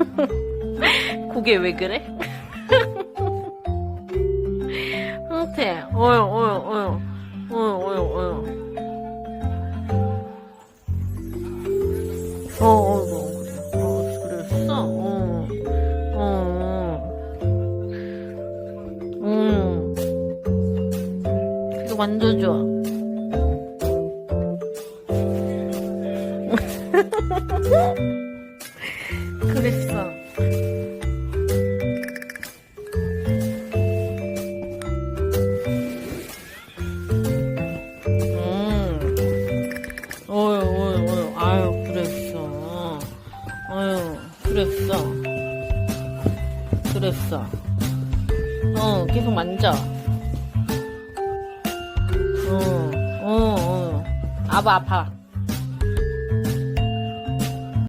그게 왜 그래? 흥태, 어여, 어여, 어여, 어여, 어여, 어여. 어, 어, 어, 그래. 어, 그랬어? 어, 어, 어. 음. 이거 만져줘. 그 어유, 어유. 아유, 그랬어. 어유, 그랬어. 그랬어. 어, 계속 만져. 어, 어, 어. 아파, 아파.